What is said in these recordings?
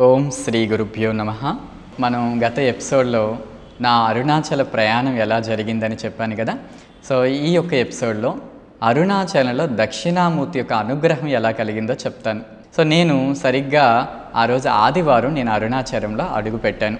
ఓం శ్రీ గురుభ్యో నమ. మనం గత ఎపిసోడ్లో నా అరుణాచల ప్రయాణం ఎలా జరిగిందని చెప్పాను కదా. సో ఈ యొక్క ఎపిసోడ్లో అరుణాచలంలో దక్షిణామూర్తి యొక్క అనుగ్రహం ఎలా కలిగిందో చెప్తాను. సో నేను సరిగ్గా ఆ రోజు ఆదివారం నేను అరుణాచలంలో అడుగుపెట్టాను.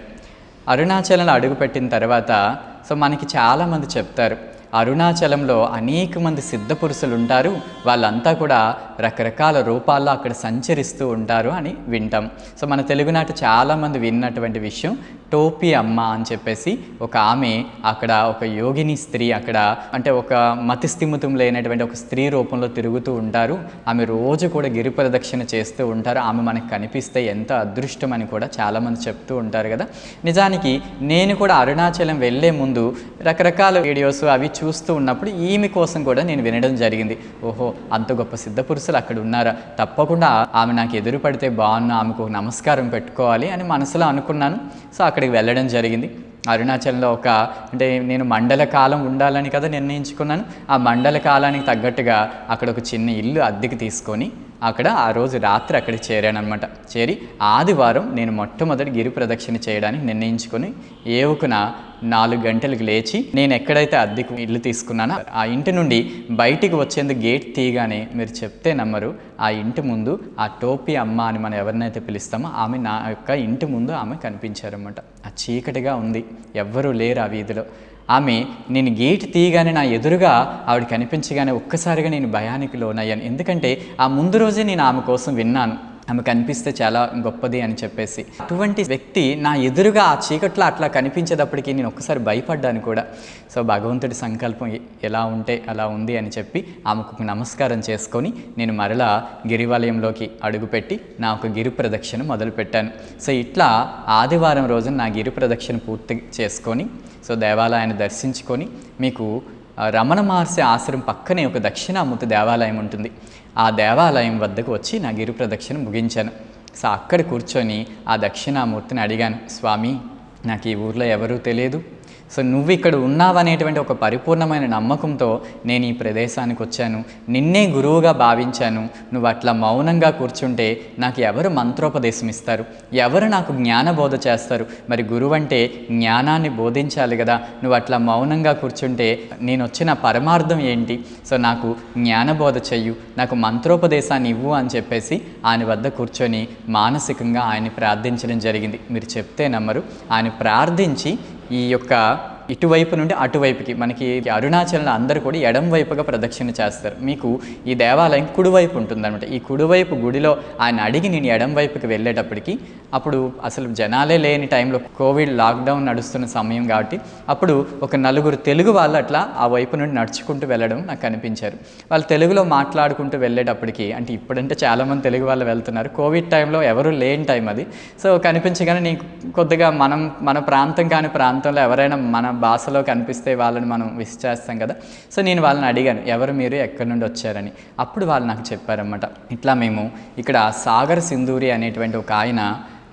అరుణాచలంలో అడుగుపెట్టిన తర్వాత సో మనకి చాలామంది చెప్తారు అరుణాచలంలో అనేక మంది సిద్ధ పురుషులు ఉంటారు వాళ్ళంతా కూడా రకరకాల రూపాల్లో అక్కడ సంచరిస్తూ ఉంటారు అని వింటాం. సో మన తెలుగునాట చాలామంది విన్నటువంటి విషయం టోపీ అమ్మ అని చెప్పేసి ఒక ఆమె అక్కడ ఒక యోగిని స్త్రీ అక్కడ అంటే ఒక మతిస్థిమితం లేనటువంటి ఒక స్త్రీ రూపంలో తిరుగుతూ ఉంటారు. ఆమె రోజు కూడా గిరి ప్రదక్షిణ చేస్తూ ఉంటారు. ఆమె మనకు కనిపిస్తే ఎంత అదృష్టం అని కూడా చాలామంది చెప్తూ ఉంటారు కదా. నిజానికి నేను కూడా అరుణాచలం వెళ్ళే ముందు రకరకాల వీడియోస్ అవి చూస్తూ ఉన్నప్పుడు ఈమె కోసం కూడా నేను వినడం జరిగింది. ఓహో అంత గొప్ప సిద్ధ పురుషులు అక్కడ ఉన్నారా? తప్పకుండా ఆమె నాకు ఎదురు పడితే బాగున్నా ఆమెకు నమస్కారం పెట్టుకోవాలి అని మనసులో అనుకున్నాను. సో అక్కడికి వెళ్ళడం జరిగింది. అరుణాచలంలో ఒక అంటే నేను మండల కాలం ఉండాలని కదా నిర్ణయించుకున్నాను. ఆ మండల కాలానికి తగ్గట్టుగా అక్కడ ఒక చిన్న ఇల్లు అద్దెకి తీసుకొని అక్కడ ఆ రోజు రాత్రి అక్కడ చేరానమాట చేరి ఆదివారం నేను మొట్టమొదటి గిరి ప్రదక్షిణ చేయడానికి నిర్ణయించుకొని ఏవుకున నాలుగు గంటలకు లేచి నేను ఎక్కడైతే అద్దెకు ఇల్లు తీసుకున్నానో ఆ ఇంటి నుండి బయటికి వచ్చేందుకు గేట్ తీయగానే మీరు చెప్తే నమ్మరు ఆ ఇంటి ముందు ఆ టోపీ అమ్మ అని మనం ఎవరినైతే పిలుస్తామో ఆమె నా యొక్క ఇంటి ముందు ఆమె కనిపించారన్నమాట. ఆ చీకటిగా ఉంది. ఎవ్వరూ లేరు ఆ వీధిలో. ఆమె నేను గేట్ తీయగానే నా ఎదురుగా ఆవిడ కనిపించగానే ఒక్కసారిగా నేను భయానికి లోనయ్యాను. ఎందుకంటే ఆ ముందు రోజే నేను ఆమె కోసం విన్నాను. ఆమె కనిపిస్తే చాలా గొప్పది అని చెప్పేసి. అటువంటి వ్యక్తి నా ఎదురుగా ఆ చీకట్లో అట్లా కనిపించేటప్పటికి నేను ఒక్కసారి భయపడ్డాను కూడా. సో భగవంతుడి సంకల్పం ఎలా ఉంటే అలా ఉంది అని చెప్పి ఆమెకు నమస్కారం చేసుకొని నేను మరలా గిరివాలయంలోకి అడుగుపెట్టి నా ఒక గిరి ప్రదక్షిణ మొదలుపెట్టాను. సో ఇట్లా ఆదివారం రోజున నా గిరి ప్రదక్షిణ పూర్తి చేసుకొని సో దేవాలయాన్ని దర్శించుకొని మీకు రమణ మహర్షి ఆశ్రమం పక్కనే ఒక దక్షిణామూర్తి దేవాలయం ఉంటుంది. ఆ దేవాలయం వద్దకు వచ్చి నా గిరి ప్రదక్షిణ ముగించాను. సో అక్కడ కూర్చొని ఆ దక్షిణామూర్తిని అడిగాను స్వామి నాకు ఈ ఊర్లో ఎవరూ తెలియదు? సో నువ్వు ఇక్కడ ఉన్నావనేటువంటి ఒక పరిపూర్ణమైన నమ్మకంతో నేను ఈ ప్రదేశానికి వచ్చాను. నిన్నే గురువుగా భావించాను. నువ్వు అట్లా మౌనంగా కూర్చుంటే నాకు ఎవరు మంత్రోపదేశం ఇస్తారు? ఎవరు నాకు జ్ఞానబోధ చేస్తారు? మరి గురువు అంటే జ్ఞానాన్ని బోధించాలి కదా. నువ్వు అట్లా మౌనంగా కూర్చుంటే నేను వచ్చిన పరమార్థం ఏంటి? సో నాకు జ్ఞానబోధ చెయ్యు. నాకు మంత్రోపదేశాన్ని ఇవ్వు అని చెప్పేసి ఆయన వద్ద కూర్చొని మానసికంగా ఆయన ప్రార్థించడం జరిగింది. మీరు చెప్తే నమ్మరు. ఆయన ప్రార్థించి ఈ యొక్క ఇటువైపు నుండి అటువైపుకి. మనకి అరుణాచలంలో అందరూ కూడా ఎడం వైపుగా ప్రదక్షిణ చేస్తారు. మీకు ఈ దేవాలయం కుడివైపు ఉంటుందన్నమాట. ఈ కుడివైపు గుడిలో ఆయన అడిగి నేను ఎడం వైపుకి వెళ్ళేటప్పటికి అప్పుడు అసలు జనాలే లేని టైంలో కోవిడ్ లాక్డౌన్ నడుస్తున్న సమయం కాబట్టి అప్పుడు ఒక నలుగురు తెలుగు వాళ్ళు అట్లా ఆ వైపు నుండి నడుచుకుంటూ వెళ్ళడం నాకు కనిపించారు వాళ్ళు తెలుగులో మాట్లాడుకుంటూ వెళ్ళేటప్పటికి అంటే ఇప్పుడంటే చాలామంది తెలుగు వాళ్ళు వెళ్తున్నారు. కోవిడ్ టైంలో ఎవరు లేని టైం అది. సో కనిపించగానే నీకు కొద్దిగా మనం మన ప్రాంతం కాని ప్రాంతంలో ఎవరైనా మన భాషలో కనిపిస్తే వాళ్ళని మనం విష్ చేస్తాం కదా. సో నేను వాళ్ళని అడిగాను ఎవరు మీరు? ఎక్కడి నుండి వచ్చారని? అప్పుడు వాళ్ళు నాకు చెప్పారన్నమాట ఇట్లా మేము ఇక్కడ సాగర్ సింధూరి అనేటువంటి ఒక ఆయన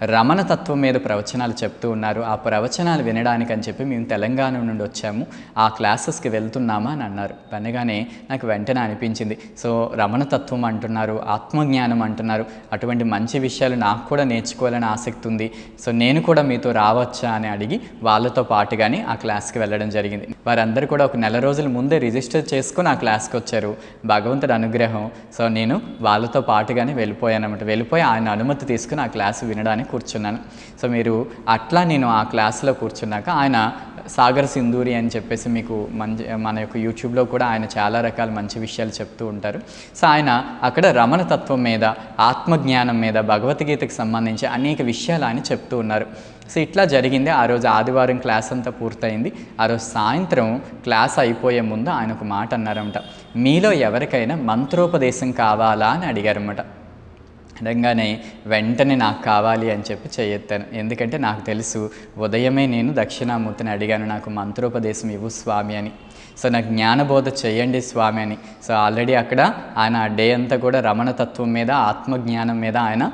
రమణ తత్వం మీద ప్రవచనాలు చెప్తూ ఉన్నారు. ఆ ప్రవచనాలు వినడానికి అని చెప్పి మేము తెలంగాణ నుండి వచ్చాము. ఆ క్లాసెస్కి వెళ్తున్నామా అని అన్నారు. అనగానే నాకు వెంటనే అనిపించింది. సో రమణ తత్వం అంటున్నారు ఆత్మజ్ఞానం అంటున్నారు. అటువంటి మంచి విషయాలు నాకు కూడా నేర్చుకోవాలని ఆసక్తి ఉంది. సో నేను కూడా మీతో రావచ్చా అని అడిగి వాళ్ళతో పాటుగానే ఆ క్లాస్కి వెళ్ళడం జరిగింది. వారందరూ కూడా ఒక నెల రోజుల ముందే రిజిస్టర్ చేసుకొని ఆ క్లాస్కి వచ్చారు. భగవంతుడు అనుగ్రహం. సో నేను వాళ్ళతో పాటుగానే వెళ్ళిపోయాను అనమాట వెళ్ళిపోయి ఆయన అనుమతి తీసుకుని ఆ క్లాస్ వినడానికి కూర్చున్నాను. సో మీరు అట్లా నేను ఆ క్లాస్లో కూర్చున్నాక ఆయన సాగర్ సింధూరి అని చెప్పేసి మీకు మంచి మన యొక్క యూట్యూబ్లో కూడా ఆయన చాలా రకాల మంచి విషయాలు చెప్తూ ఉంటారు. సో ఆయన అక్కడ రమణ తత్వం మీద ఆత్మజ్ఞానం మీద భగవద్గీతకు సంబంధించి అనేక విషయాలు ఆయన చెప్తూ ఉన్నారు. సో ఇట్లా జరిగింది. ఆ రోజు ఆదివారం క్లాస్ అంతా పూర్తయింది. ఆ రోజు సాయంత్రం క్లాస్ అయిపోయే ముందు ఆయన ఒక మాట అన్నారన్నమాట మీలో ఎవరికైనా మంత్రోపదేశం కావాలా? అని అడిగారన్నమాట. అనగానే వెంటనే నాకు కావాలి అని చెప్పి చేయెత్తాను ఎందుకంటే నాకు తెలుసు ఉదయమే నేను దక్షిణామూర్తిని అడిగాను నాకు మంత్రోపదేశం ఇవ్వు స్వామి అని. సో నాకు జ్ఞానబోధ చేయండి స్వామి అని. సో ఆల్రెడీ అక్కడ ఆయన డే అంతా కూడా రమణతత్వం మీద ఆత్మజ్ఞానం మీద ఆయన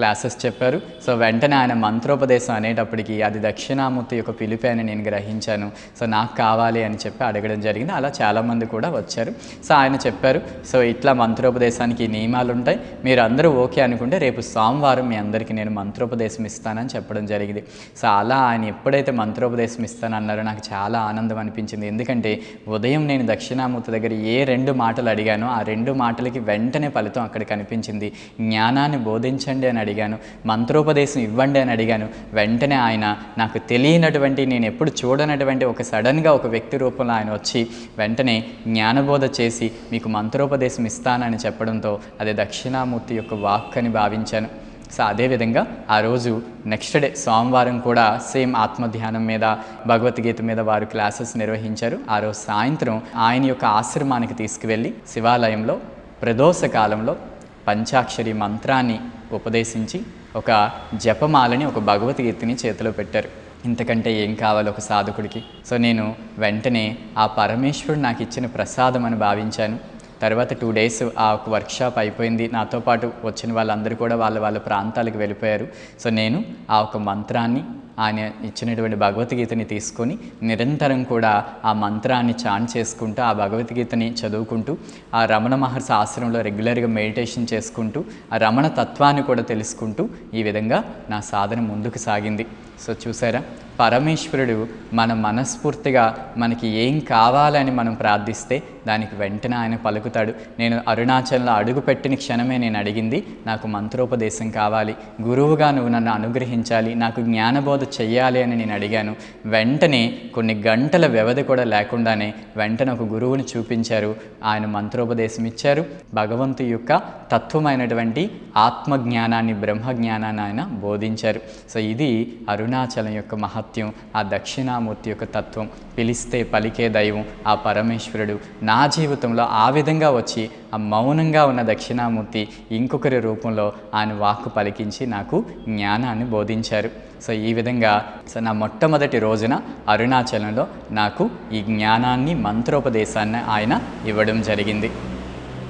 క్లాసెస్ చెప్పారు. సో వెంటనే ఆయన మంత్రోపదేశం అనేటప్పటికి అది దక్షిణామూర్తి యొక్క పిలిపి అని నేను గ్రహించాను. సో నాకు కావాలి అని చెప్పి అడగడం జరిగింది. అలా చాలామంది కూడా వచ్చారు. సో ఆయన చెప్పారు సో ఇట్లా మంత్రోపదేశానికి నియమాలు ఉంటాయి మీరు అందరూ ఓకే అనుకుంటే రేపు సోమవారం మీ అందరికీ నేను మంత్రోపదేశం ఇస్తానని చెప్పడం జరిగింది. సో అలా ఆయన ఎప్పుడైతే మంత్రోపదేశం ఇస్తానన్నారో నాకు చాలా ఆనందం అనిపించింది. ఎందుకంటే ఉదయం నేను దక్షిణామూర్తి దగ్గర ఏ రెండు మాటలు అడిగానో ఆ రెండు మాటలకి వెంటనే ఫలితం అక్కడ కనిపించింది. జ్ఞానాన్ని బోధించండి అని అడిగాను. మంత్రోపదేశం ఇవ్వండి అని అడిగాను. వెంటనే ఆయన నాకు తెలియనటువంటి నేను ఎప్పుడు చూడనటువంటి ఒక సడన్గా ఒక వ్యక్తి రూపంలో ఆయన వచ్చి వెంటనే జ్ఞానబోధ చేసి మీకు మంత్రోపదేశం ఇస్తానని చెప్పడంతో అది దక్షిణామూర్తి యొక్క వాక్ అని భావించాను. సో అదేవిధంగా ఆ రోజు నెక్స్ట్ డే సోమవారం కూడా సేమ్ ఆత్మధ్యానం మీద భగవద్గీత మీద వారు క్లాసెస్ నిర్వహించారు. ఆ రోజు సాయంత్రం ఆయన యొక్క ఆశ్రమానికి తీసుకువెళ్ళి శివాలయంలో ప్రదోష కాలంలో పంచాక్షరి మంత్రాన్ని ఉపదేశించి ఒక జపమాలని ఒక భగవద్గీతని చేతిలో పెట్టారు. ఇంతకంటే ఏం కావాలి ఒక సాధకుడికి? సో నేను వెంటనే ఆ పరమేశ్వరుడు నాకు ఇచ్చిన ప్రసాదం అని భావించాను. తర్వాత టూ డేస్ ఆ ఒక వర్క్షాప్ అయిపోయింది. నాతో పాటు వచ్చిన వాళ్ళందరూ కూడా వాళ్ళ వాళ్ళ ప్రాంతాలకు వెళ్ళిపోయారు. సో నేను ఆ ఒక మంత్రాన్ని ఆయన ఇచ్చినటువంటి భగవద్గీతని తీసుకొని నిరంతరం కూడా ఆ మంత్రాన్ని చాన్ చేసుకుంటూ ఆ భగవద్గీతని చదువుకుంటూ ఆ రమణ మహర్షి ఆశ్రమంలో రెగ్యులర్గా మెడిటేషన్ చేసుకుంటూ ఆ రమణ తత్వాన్ని కూడా తెలుసుకుంటూ ఈ విధంగా నా సాధన ముందుకు సాగింది. సో చూసారా? పరమేశ్వరుడు మన మనస్ఫూర్తిగా మనకి ఏం కావాలని మనం ప్రార్థిస్తే దానికి వెంటనే ఆయన పలుకుతాడు. నేను అరుణాచలంలో అడుగుపెట్టిన క్షణమే నేను అడిగింది నాకు మంత్రోపదేశం కావాలి గురువుగా నువ్వు నన్ను అనుగ్రహించాలి నాకు జ్ఞానబోధ చెయ్యాలి అని నేను అడిగాను. వెంటనే కొన్ని గంటల వ్యవధి కూడా లేకుండానే వెంటనే ఒక గురువుని చూపించారు. ఆయన మంత్రోపదేశం ఇచ్చారు. భగవంతు యొక్క తత్వమైనటువంటి ఆత్మజ్ఞానాన్ని బ్రహ్మజ్ఞానాన్ని ఆయన బోధించారు. సో ఇది అరుణాచలం యొక్క మహత్యం ఆ దక్షిణామూర్తి యొక్క తత్వం. పిలిస్తే పలికే దైవం ఆ పరమేశ్వరుడు. నా జీవితంలో ఆ విధంగా వచ్చి ఆ మౌనంగా ఉన్న దక్షిణామూర్తి ఇంకొకరి రూపంలో ఆయన వాక్కు పలికించి నాకు జ్ఞానాన్ని బోధించారు. సో ఈ విధంగా సో నా మొట్టమొదటి రోజున అరుణాచలంలో నాకు ఈ జ్ఞానాన్ని మంత్రోపదేశాన్ని ఆయన ఇవ్వడం జరిగింది.